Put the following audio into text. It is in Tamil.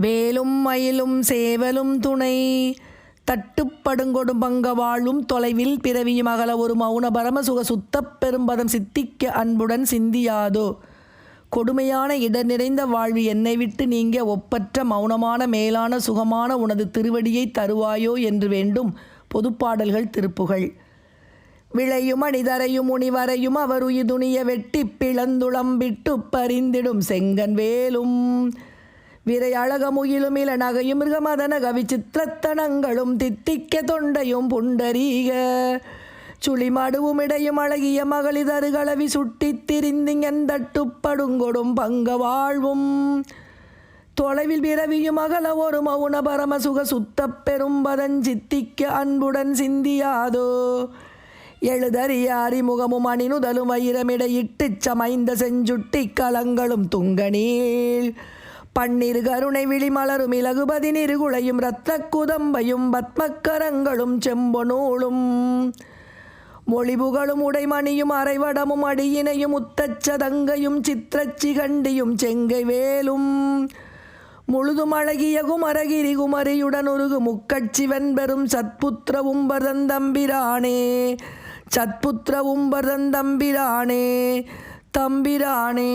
வேலும் மயிலும் சேவலும் துணை. தட்டுப்படுங்கொடும் பங்க வாழும் தொலைவில் பிறவியும் அகல ஒரு மௌன பரம சுக சுத்தப் பெரும்பதம் சித்திக்க அன்புடன் சிந்தியாதோ. கொடுமையான இடர் நிறைந்த வாழ்வு என்னை விட்டு நீங்க ஒப்பற்ற மௌனமான மேலான சுகமான உனது திருவடியை தருவாயோ என்று வேண்டும் பொதுப்பாடல்கள் திருப்புகள். விளையும் அணிதரையும் முனிவரையும் அவர் உயிதுணிய வெட்டி பிளந்துளம்பிட்டு பரிந்திடும் செங்கன் வேலும் விரை அழகமுயிலும் இள நகையும் மிருகமதன கவிச்சித்திரத்தனங்களும் தித்திக்க தொண்டையும் புண்டரீக. சுழிமடுவும் இடையும் அழகிய மகளிதருகளவி சுட்டித் திரிந்திங்கன் தட்டுப்படுங்கொடும் பங்க வாழ்வும். தொலைவில் பிறவியும் அகல ஒரு மௌன பரமசுக சுத்தப் பெரும்பதஞ்சித்திக்க அன்புடன் சிந்தியாதோ. எழுதறிய அறிமுகமும் அணினுதலும் வைரமிடையிட்டுச் சமைந்த செஞ்சுட்டி கலங்களும் துங்கநீள் பன்னிரு கருணை விழிமலரும் இலகுபதி நிறுகுளையும் இரத்த குதம்பையும் பத்மக்கரங்களும் செம்பொனூளும். மொழிபுகளும் உடைமணியும் அரைவடமும் அடியினையும் உத்தச்சதங்கையும் சித்திரச்சிகண்டியும் செங்கை வேலும் முழுதும் அழகிய குமரகிரி குமரியுடன் உருகு முக்கட்சிவன் பெறும் சத்புத்திர உம்பரந்தம்பிரானே சத்புத்திர உம்பரந்தம்பிரானே தம்பிரானே.